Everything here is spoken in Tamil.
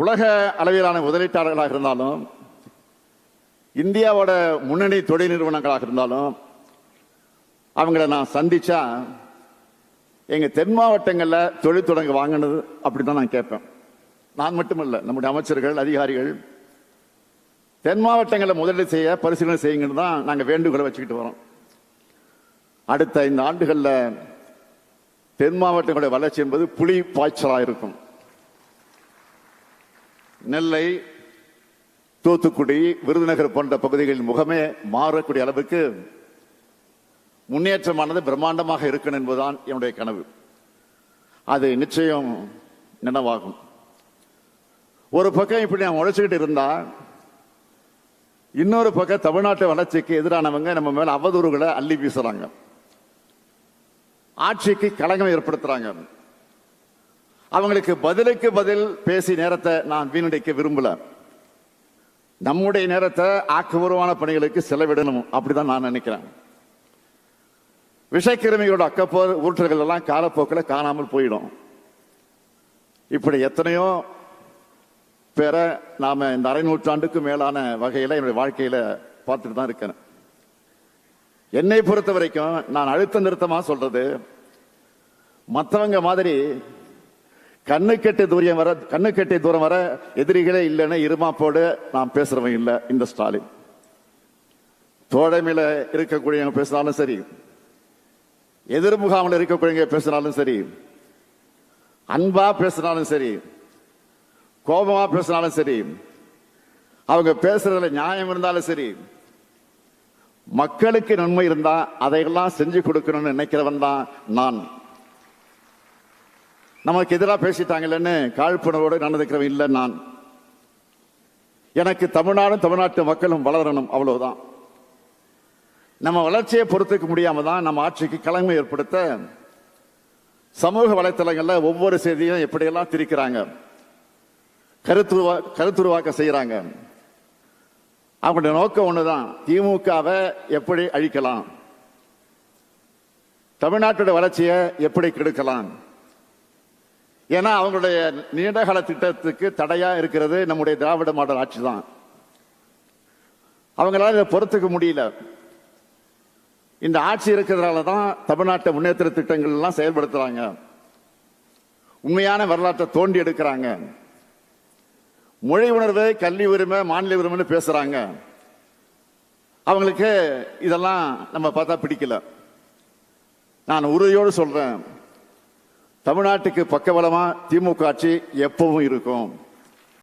உலக அளவிலான முதலீட்டாளர்களாக இருந்தாலும் இந்தியாவோட முன்னணி தொழில் நிறுவனங்களாக இருந்தாலும் அவங்கள நான் சந்திச்சா எங்கள் தென் மாவட்டங்களில் தொழில் தொடங்க வாங்கினது அப்படிதான் நான் கேட்பேன். நான் மட்டுமல்ல நம்முடைய அமைச்சர்கள் அதிகாரிகள் தென் மாவட்டங்களில் முதலீடு செய்ய பரிசீலனை செய்யுங்கன்னு தான் நாங்கள் வேண்டுகோளை வச்சுக்கிட்டு வரோம். அடுத்த ஐந்து ஆண்டுகளில் தென் மாவட்டங்களுடைய வளர்ச்சி என்பது புலி பாய்ச்சலாக இருக்கும். நெல்லை தூத்துக்குடி விருதுநகர் போன்ற பகுதிகளின் முகமே மாறக்கூடிய அளவுக்கு முன்னேற்றமானது பிரம்மாண்டமாக இருக்கணும் என்பதுதான் என்னுடைய கனவு. அது நிச்சயம் நினைவாகும். ஒரு பக்கம் இப்படி நான் உழைச்சிக்கிட்டு இருந்தா இன்னொரு பக்கம் தமிழ்நாட்டு வளர்ச்சிக்கு எதிரானவங்க நம்ம மேல அவதூறுகளை அள்ளி வீசுறாங்க. ஆட்சிக்கு களங்கம் ஏற்படுத்துறாங்க. அவங்களுக்கு பதிலுக்கு பதில் பேசி நேரத்தை நான் வீணடிக்க விரும்பல. நம்முடைய நேரத்தை ஆக்கபூர்வமான பணிகளுக்கு செலவிடணும் அப்படிதான் நான் நினைக்கிறேன். விஷக்கிருமிகளோட அக்கப்போர் ஊற்றல்கள் எல்லாம் காலப்போக்கில் காணாமல் போயிடும். இப்படி எத்தனையோ பேரை நாம இந்த அரை நூற்றாண்டுக்கு மேலான வகையில் என்னுடைய வாழ்க்கையில பார்த்துட்டு தான் இருக்கிறேன் என்னை பொறுத்த வரைக்கும் நான் அழுத்த நிறுத்தமா சொல்றது மற்றவங்க மாதிரி கண்ணுக்கெட்டு தூரம் வர கண்ணுக்கெட்டை தூரம் வர எதிரிகளே இல்லைன்னு இருமாப்போடு நான் பேசுறவங்க இல்லை இந்த ஸ்டாலின். தோழமையில இருக்கக்கூடியவங்க பேசினாலும் சரி எதிர் முகாமில் இருக்கக்கூடியவங்க பேசினாலும் சரி அன்பா பேசினாலும் சரி கோபமா பேசினாலும் சரி அவங்க பேசுறதுல நியாயம் இருந்தாலும் சரி மக்களுக்கு நன்மை இருந்தா அதையெல்லாம் செஞ்சு கொடுக்கணும்னு நினைக்கிறவன் தான் நான். நமக்கு எதிராக பேசிட்டாங்கல்லன்னு காழ்ப்புணர்வோடு நடந்துக்கிறவன் இல்லை நான். எனக்கு தமிழ்நாடும் தமிழ்நாட்டு மக்களும் வளரணும் அவ்வளவுதான். நம்ம வளர்ச்சியை பொறுத்துக்க முடியாம தான் நம்ம ஆட்சிக்கு கலமை ஏற்படுத்த சமூக வலைத்தளங்களில் ஒவ்வொரு செய்தியும் எப்படியெல்லாம் திரிக்கிறாங்க கருத்துருவா கருத்துருவாக்க செய்கிறாங்க அவங்களுடைய நோக்கம் ஒன்று தான் திமுகவை எப்படி அழிக்கலாம்? தமிழ்நாட்டோட வளர்ச்சியை எப்படி கெடுக்கலாம்? ஏன்னா அவங்களுடைய நீண்டகால திட்டத்துக்கு தடையா இருக்கிறது நம்முடைய திராவிட மாடல் ஆட்சி தான். அவங்களால இதை பொறுத்துக்க முடியல. இந்த ஆட்சி இருக்கிறதுனால தான் தமிழ்நாட்டை முன்னேற்ற திட்டங்கள் எல்லாம் செயல்படுத்துறாங்க. உண்மையான வரலாற்றை தோண்டி எடுக்கிறாங்க. மொழி உணர்வு கல்வி உரிமை மாநில உரிமைன்னு பேசுறாங்க. அவங்களுக்கு இதெல்லாம் நம்ம பார்த்தா பிடிக்கல. நான் உறுதியோடு சொல்றேன். தமிழ்நாட்டுக்கு பக்கபலமா திமுக ஆட்சி எப்பவும் இருக்கும்.